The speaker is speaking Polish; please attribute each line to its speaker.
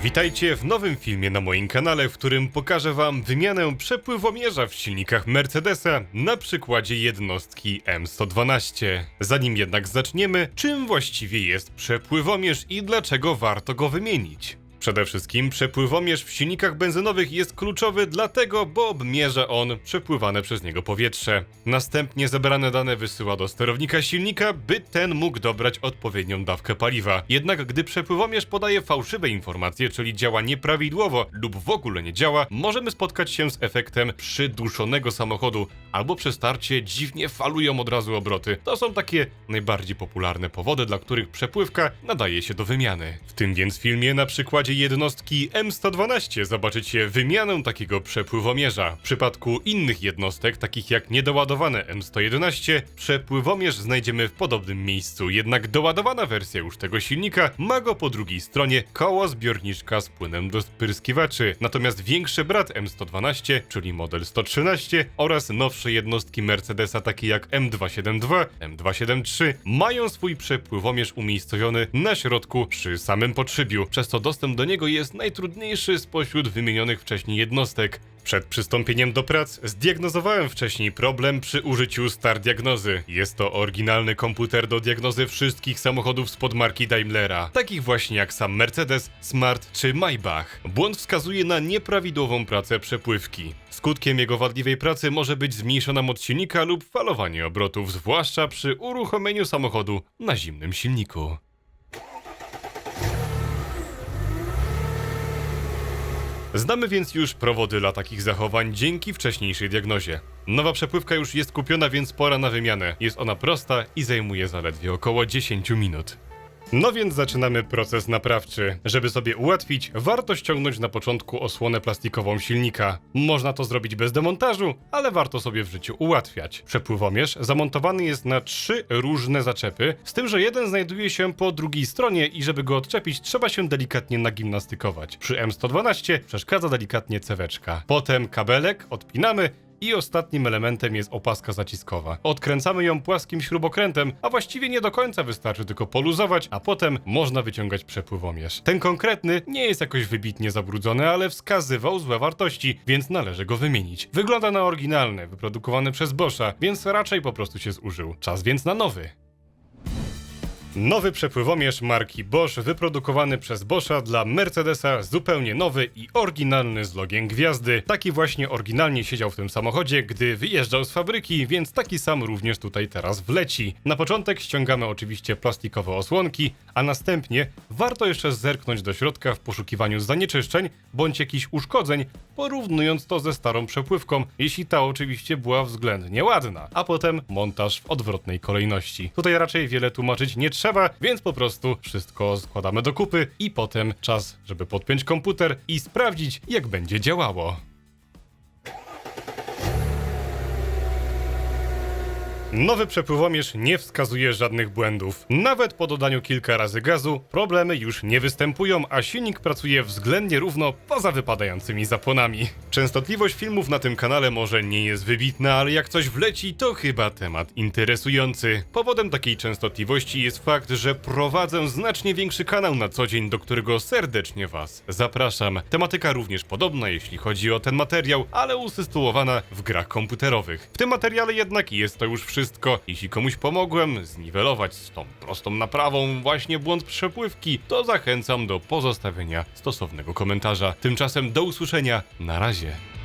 Speaker 1: Witajcie w nowym filmie na moim kanale, w którym pokażę wam wymianę przepływomierza w silnikach Mercedesa na przykładzie jednostki M112. Zanim jednak zaczniemy, czym właściwie jest przepływomierz i dlaczego warto go wymienić? Przede wszystkim przepływomierz w silnikach benzynowych jest kluczowy dlatego, bo obmierza on przepływane przez niego powietrze. Następnie zebrane dane wysyła do sterownika silnika, by ten mógł dobrać odpowiednią dawkę paliwa. Jednak gdy przepływomierz podaje fałszywe informacje, czyli działa nieprawidłowo lub w ogóle nie działa, możemy spotkać się z efektem przyduszonego samochodu, albo przy starcie dziwnie falują od razu obroty. To są takie najbardziej popularne powody, dla których przepływka nadaje się do wymiany. W tym więc filmie na jednostki M112 zobaczycie wymianę takiego przepływomierza. W przypadku innych jednostek, takich jak niedoładowane M111, przepływomierz znajdziemy w podobnym miejscu, jednak doładowana wersja już tego silnika ma go po drugiej stronie koło zbiorniczka z płynem do spryskiwaczy. Natomiast większy brat M112, czyli model 113 oraz nowsze jednostki Mercedesa takie jak M272, M273 mają swój przepływomierz umiejscowiony na środku przy samym podszybiu, przez co dostęp do niego jest najtrudniejszy spośród wymienionych wcześniej jednostek. Przed przystąpieniem do prac zdiagnozowałem wcześniej problem przy użyciu Star Diagnozy. Jest to oryginalny komputer do diagnozy wszystkich samochodów spod marki Daimlera, takich właśnie jak sam Mercedes, Smart czy Maybach. Błąd wskazuje na nieprawidłową pracę przepływki. Skutkiem jego wadliwej pracy może być zmniejszona moc silnika lub falowanie obrotów, zwłaszcza przy uruchomieniu samochodu na zimnym silniku. Znamy więc już powody dla takich zachowań dzięki wcześniejszej diagnozie. Nowa przepływka już jest kupiona, więc pora na wymianę. Jest ona prosta i zajmuje zaledwie około 10 minut. No więc zaczynamy proces naprawczy. Żeby sobie ułatwić, warto ściągnąć na początku osłonę plastikową silnika. Można to zrobić bez demontażu, ale warto sobie w życiu ułatwiać. Przepływomierz zamontowany jest na trzy różne zaczepy, z tym, że jeden znajduje się po drugiej stronie i żeby go odczepić, trzeba się delikatnie nagimnastykować. Przy M112 przeszkadza delikatnie ceweczka. Potem kabelek odpinamy i ostatnim elementem jest opaska zaciskowa. Odkręcamy ją płaskim śrubokrętem, a właściwie nie do końca wystarczy tylko poluzować, a potem można wyciągać przepływomierz. Ten konkretny nie jest jakoś wybitnie zabrudzony, ale wskazywał złe wartości, więc należy go wymienić. Wygląda na oryginalny, wyprodukowany przez Boscha, więc raczej po prostu się zużył. Czas więc na nowy. Nowy przepływomierz marki Bosch, wyprodukowany przez Boscha dla Mercedesa, zupełnie nowy i oryginalny z logiem gwiazdy. Taki właśnie oryginalnie siedział w tym samochodzie, gdy wyjeżdżał z fabryki, więc taki sam również tutaj teraz wleci. Na początek ściągamy oczywiście plastikowe osłonki, a następnie warto jeszcze zerknąć do środka w poszukiwaniu zanieczyszczeń bądź jakichś uszkodzeń, porównując to ze starą przepływką, jeśli ta oczywiście była względnie ładna, a potem montaż w odwrotnej kolejności. Tutaj raczej wiele tłumaczyć nie trzeba, więc po prostu wszystko składamy do kupy i potem czas, żeby podpiąć komputer i sprawdzić, jak będzie działało. Nowy przepływomierz nie wskazuje żadnych błędów. Nawet po dodaniu kilka razy gazu problemy już nie występują, a silnik pracuje względnie równo poza wypadającymi zapłonami. Częstotliwość filmów na tym kanale może nie jest wybitna, ale jak coś wleci, to chyba temat interesujący. Powodem takiej częstotliwości jest fakt, że prowadzę znacznie większy kanał na co dzień, do którego serdecznie Was zapraszam. Tematyka również podobna, jeśli chodzi o ten materiał, ale usytuowana w grach komputerowych. W tym materiale jednak jest to już wszystko. Jeśli komuś pomogłem zniwelować z tą prostą naprawą właśnie błąd przepływki, to zachęcam do pozostawienia stosownego komentarza. Tymczasem do usłyszenia. Na razie.